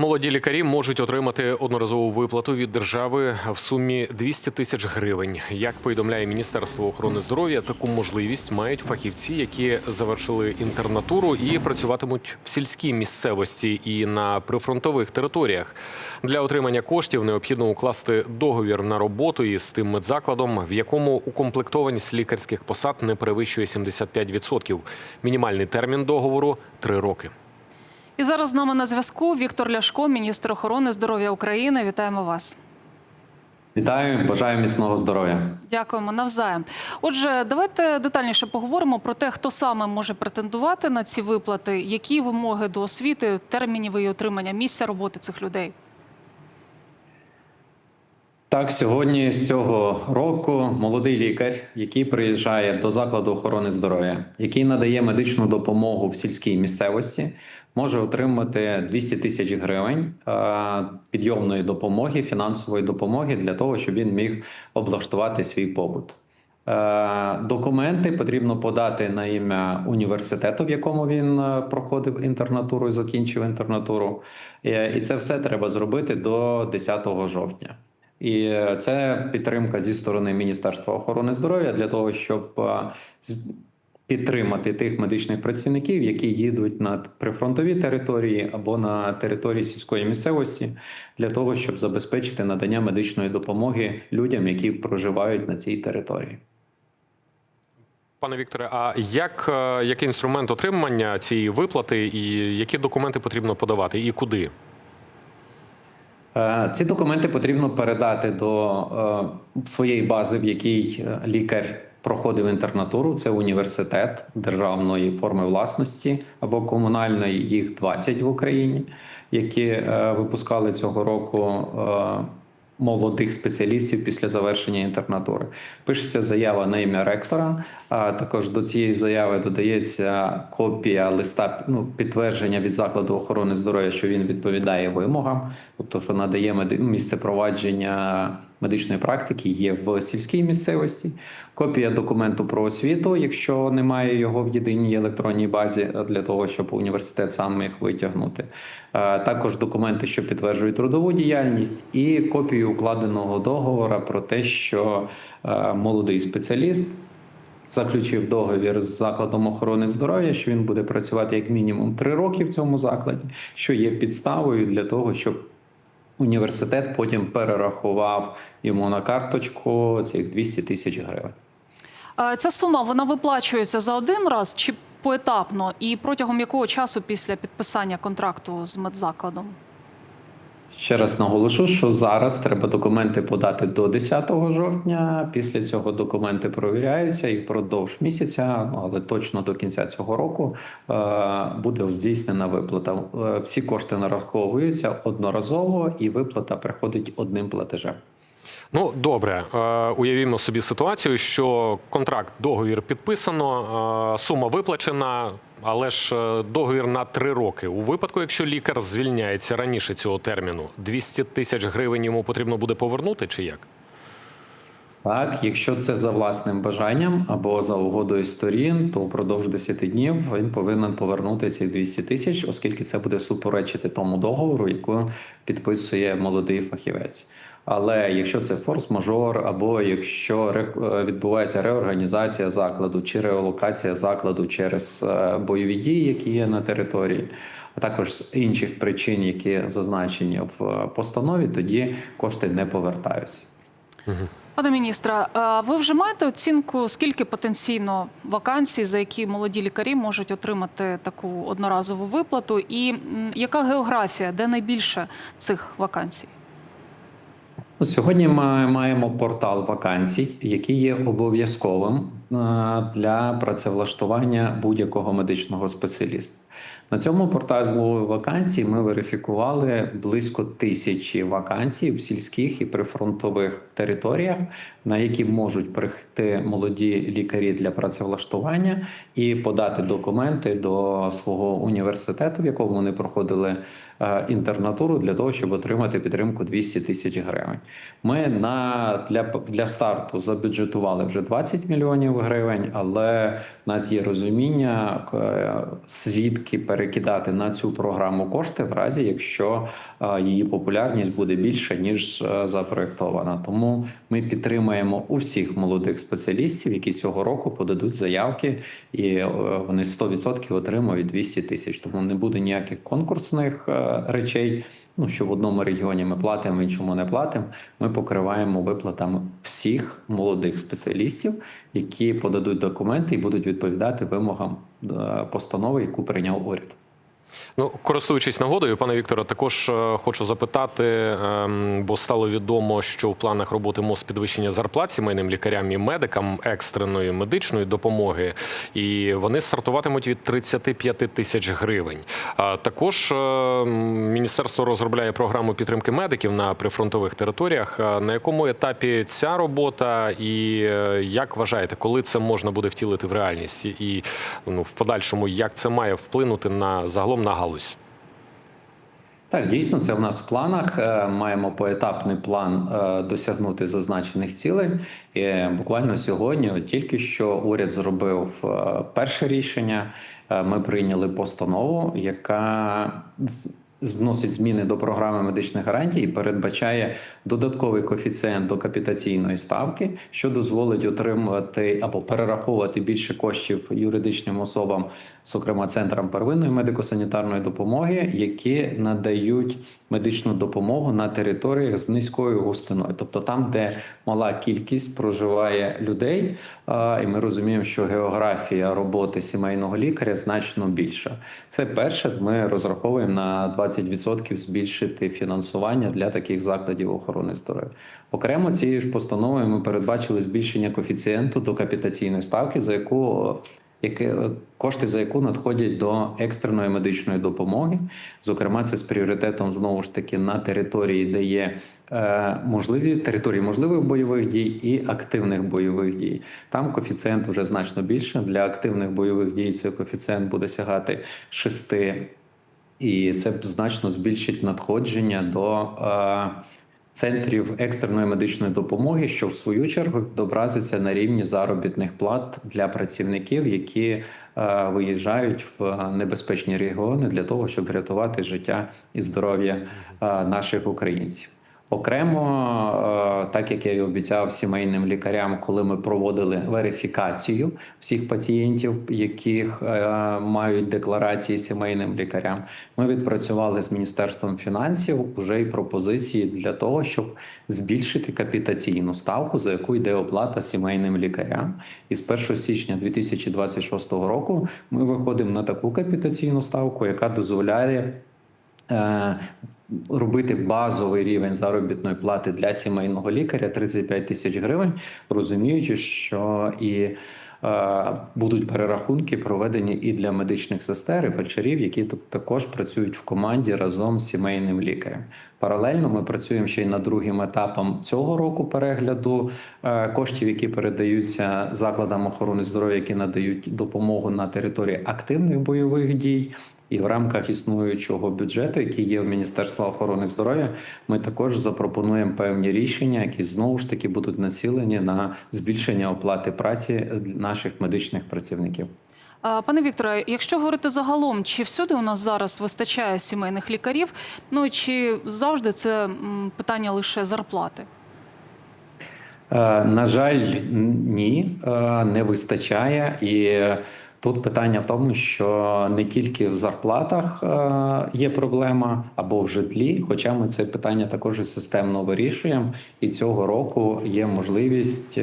Молоді лікарі можуть отримати одноразову виплату від держави в сумі 200 тисяч гривень. Як повідомляє Міністерство охорони здоров'я, таку можливість мають фахівці, які завершили інтернатуру і працюватимуть в сільській місцевості і на прифронтових територіях. Для отримання коштів необхідно укласти договір на роботу із тим медзакладом, в якому укомплектованість лікарських посад не перевищує 75%. Мінімальний термін договору три роки. І зараз з нами на зв'язку Віктор Ляшко, міністр охорони здоров'я України. Вітаємо вас. Вітаю, бажаю міцного здоров'я. Дякуємо навзаєм. Отже, давайте детальніше поговоримо про те, хто саме може претендувати на ці виплати, які вимоги до освіти, термінів її отримання місця роботи цих людей. Так, сьогодні з цього року молодий лікар, який приїжджає до закладу охорони здоров'я, який надає медичну допомогу в сільській місцевості, може отримати 200 тисяч гривень е, підйомної допомоги, фінансової допомоги для того, щоб він міг облаштувати свій побут. Е, Документи потрібно подати на ім'я університету, в якому він е, проходив інтернатуру і закінчив інтернатуру. І це все треба зробити до 10 жовтня. І це підтримка зі сторони Міністерства охорони здоров'я для того, щоб е, підтримати тих медичних працівників, які їдуть на прифронтові території або на території сільської місцевості, для того, щоб забезпечити надання медичної допомоги людям, які проживають на цій території. Пане Вікторе, а як е, який інструмент отримання цієї виплати, і які документи потрібно подавати, і куди? Е, Ці документи потрібно передати до е, своєї бази, в якій е, лікар проходив інтернатуру. Це університет державної форми власності або комунальної. Їх 20 в Україні, які випускали цього року. Молодих спеціалістів після завершення інтернатури пишеться заява на ім'я ректора. А також до цієї заяви додається копія листа ну, підтвердження від закладу охорони здоров'я, що він відповідає вимогам, тобто що надає місце провадження медичної практики є в сільській місцевості. Копія документу про освіту, якщо немає його в єдиній електронній базі, для того, щоб університет сам міг витягнути. Е, Також документи, що підтверджують трудову діяльність, і копію укладеного договору про те, що е, молодий спеціаліст заключив договір з закладом охорони здоров'я, що він буде працювати як мінімум три роки в цьому закладі, що є підставою для того, щоб університет потім перерахував йому на карточку цих 200 тисяч гривень. Е, Ця сума вона виплачується за один раз чи поетапно, і протягом якого часу після підписання контракту з медзакладом? Ще раз наголошу, що зараз треба документи подати до 10 жовтня. Після цього документи провіряються і впродовж місяця, але точно до кінця цього року е, буде здійснена виплата. Е, Всі кошти нараховуються одноразово, і виплата приходить одним платежем. Ну добре, е, уявімо собі ситуацію, що контракт, договір підписано, сума виплачена, але ж е, договір на три роки. У випадку, якщо лікар звільняється раніше цього терміну, 200 тисяч гривень йому потрібно буде повернути, чи як? Так, якщо це за власним бажанням або за угодою сторін, то впродовж 10 днів він повинен повернути ці 200 тисяч, оскільки це буде суперечити тому договору, яку підписує молодий фахівець. Але якщо це форс-мажор, або якщо е, відбувається реорганізація закладу чи реалокація закладу через е, бойові дії, які є на території, а також з інших причин, які зазначені в е, постанові, тоді кошти не повертаються. Пане міністре, а ви вже маєте оцінку, скільки потенційно вакансій, за які молоді лікарі можуть отримати таку одноразову виплату, і яка географія, де найбільше цих вакансій? Сьогодні ми маємо портал вакансій, який є обов'язковим для працевлаштування будь-якого медичного спеціаліста. На цьому порталі вакансій ми верифікували близько тисячі вакансій в сільських і прифронтових територіях, на які можуть прийти молоді лікарі для працевлаштування і подати документи до свого університету, в якому вони проходили е, інтернатуру, для того, щоб отримати підтримку 200 тисяч гривень. Ми на для, для старту забюджетували вже 20 мільйонів гривень, але в нас є розуміння е, звідки перекидати на цю програму кошти, в разі якщо е, її популярність буде більша ніж е, запроектована. Тому ми підтримуємо усіх молодих спеціалістів, які цього року подадуть заявки, і вони 100% отримують 200 тисяч. Тому не буде ніяких конкурсних речей. Ну, що в одному регіоні ми платимо, в іншому не платимо. Ми покриваємо виплатами всіх молодих спеціалістів, які подадуть документи і будуть відповідати вимогам е, постанови, яку прийняв уряд. Ну, користуючись нагодою, пане Вікторе, також е, хочу запитати, ем, бо стало відомо, що в планах роботи МОЗ підвищення зарплат сімейним лікарям і медикам екстреної медичної допомоги, і вони стартуватимуть від 35 тисяч гривень. Також е, міністерство розробляє програму підтримки медиків на прифронтових територіях. На якому етапі ця робота, і е, як вважаєте, коли це можна буде втілити в реальність, і ну в подальшому як це має вплинути на загалом на галузь? Так, дійсно, це в нас в планах. Е, Маємо поетапний план е, досягнути зазначених цілей. І буквально сьогодні, тільки що уряд зробив е, перше рішення. Ми прийняли постанову, яка вносить зміни до програми медичних гарантій і передбачає додатковий коефіцієнт до капітаційної ставки, що дозволить отримувати або перераховувати більше коштів юридичним особам, зокрема центрам первинної медико-санітарної допомоги, які надають медичну допомогу на територіях з низькою густиною, тобто там, де мала кількість проживає людей, і ми розуміємо, що географія роботи сімейного лікаря значно більша. Це перше. Ми розраховуємо на 20% збільшити фінансування для таких закладів охорони здоров'я. Окремо цією ж постановою ми передбачили збільшення коефіцієнту до капітаційної ставки, за яку яке кошти за яку надходять до екстреної медичної допомоги. Зокрема, це з пріоритетом знову ж таки на території, де є е, можливі території можливих бойових дій і активних бойових дій. Там коефіцієнт вже значно більше. Для активних бойових дій цей коефіцієнт буде сягати 6 і це значно збільшить надходження до е, центрів екстреної медичної допомоги, що в свою чергу відобразиться на рівні заробітних плат для працівників, які е, виїжджають в небезпечні регіони для того, щоб врятувати життя і здоров'я е, наших українців. Окремо, е, так як я і обіцяв сімейним лікарям, коли ми проводили верифікацію всіх пацієнтів, яких е, мають декларації сімейним лікарям, ми відпрацювали з міністерством фінансів вже й пропозиції для того, щоб збільшити капітаційну ставку, за яку йде оплата сімейним лікарям. І з 1 січня 2026 року ми виходимо на таку капітаційну ставку, яка дозволяє. Е, робити базовий рівень заробітної плати для сімейного лікаря 35 тисяч гривень, розуміючи, що і е, будуть перерахунки проведені і для медичних сестер, і фельдшерів, які також працюють в команді разом з сімейним лікарем. Паралельно ми працюємо ще й над другим етапом цього року перегляду е, коштів, які передаються закладам охорони здоров'я, які надають допомогу на території активних бойових дій. І в рамках існуючого бюджету, який є в Міністерства охорони здоров'я, ми також запропонуємо певні рішення, які знову ж таки будуть націлені на збільшення оплати праці наших медичних працівників. Пане Вікторе, якщо говорити загалом, чи всюди у нас зараз вистачає сімейних лікарів? Ну чи завжди це питання лише зарплати? Е, На жаль, ні, е, не вистачає. І тут питання в тому, що не тільки в зарплатах е, є проблема або в житлі, хоча ми це питання також системно вирішуємо. І цього року є можливість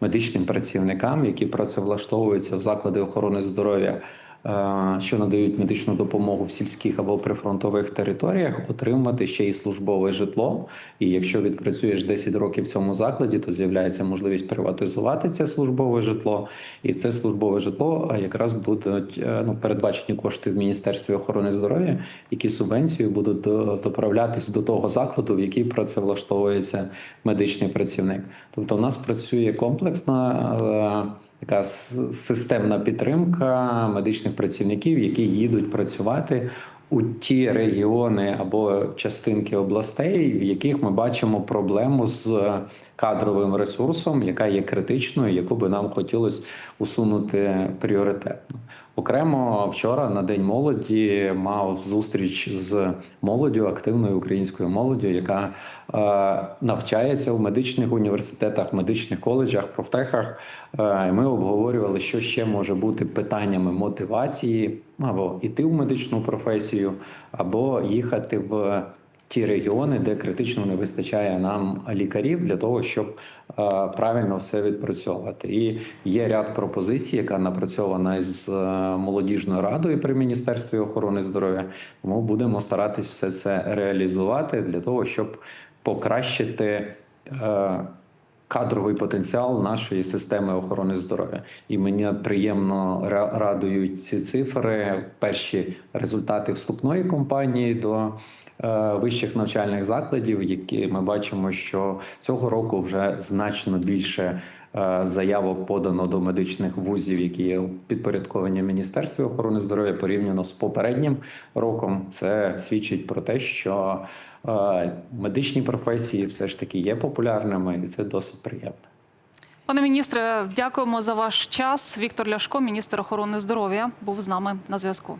медичним працівникам, які працевлаштовуються в заклади охорони здоров'я. Е, Що надають медичну допомогу в сільських або прифронтових територіях, отримати ще й службове житло. І якщо відпрацюєш 10 років в цьому закладі, то з'являється можливість приватизувати це службове житло. І це службове житло якраз будуть е, ну, передбачені кошти в Міністерстві охорони здоров'я, які субвенцією будуть доправлятись до того закладу, в який працевлаштовується медичний працівник. Тобто, у нас працює комплексна. Така системна підтримка медичних працівників, які їдуть працювати у ті регіони або частинки областей, в яких ми бачимо проблему з кадровим ресурсом, яка є критичною, яку би нам хотілося усунути пріоритетно. Окремо вчора на день молоді мав зустріч з молоддю, активною українською молоддю, яка е, навчається в медичних університетах, медичних коледжах, профтехах. Е, ми обговорювали, що ще може бути питаннями мотивації або йти в медичну професію, або їхати в ті регіони, де критично не вистачає нам лікарів для того, щоб е, правильно все відпрацьовувати. І є ряд пропозицій, яка напрацьована з е, молодіжною радою при міністерстві охорони здоров'я. Тому будемо старатись все це реалізувати для того, щоб покращити. е, Кадровий потенціал нашої системи охорони здоров'я, і мені приємно радують ці цифри. Перші результати вступної кампанії до вищих навчальних закладів, які ми бачимо, що цього року вже значно більше е, заявок подано до медичних вузів, які є підпорядковані Міністерстві охорони здоров'я порівняно з попереднім роком. Це свідчить про те, що е, медичні професії все ж таки є популярними, і це досить приємно. Пане міністре, дякуємо за ваш час. Віктор Ляшко, міністр охорони здоров'я, був з нами на зв'язку.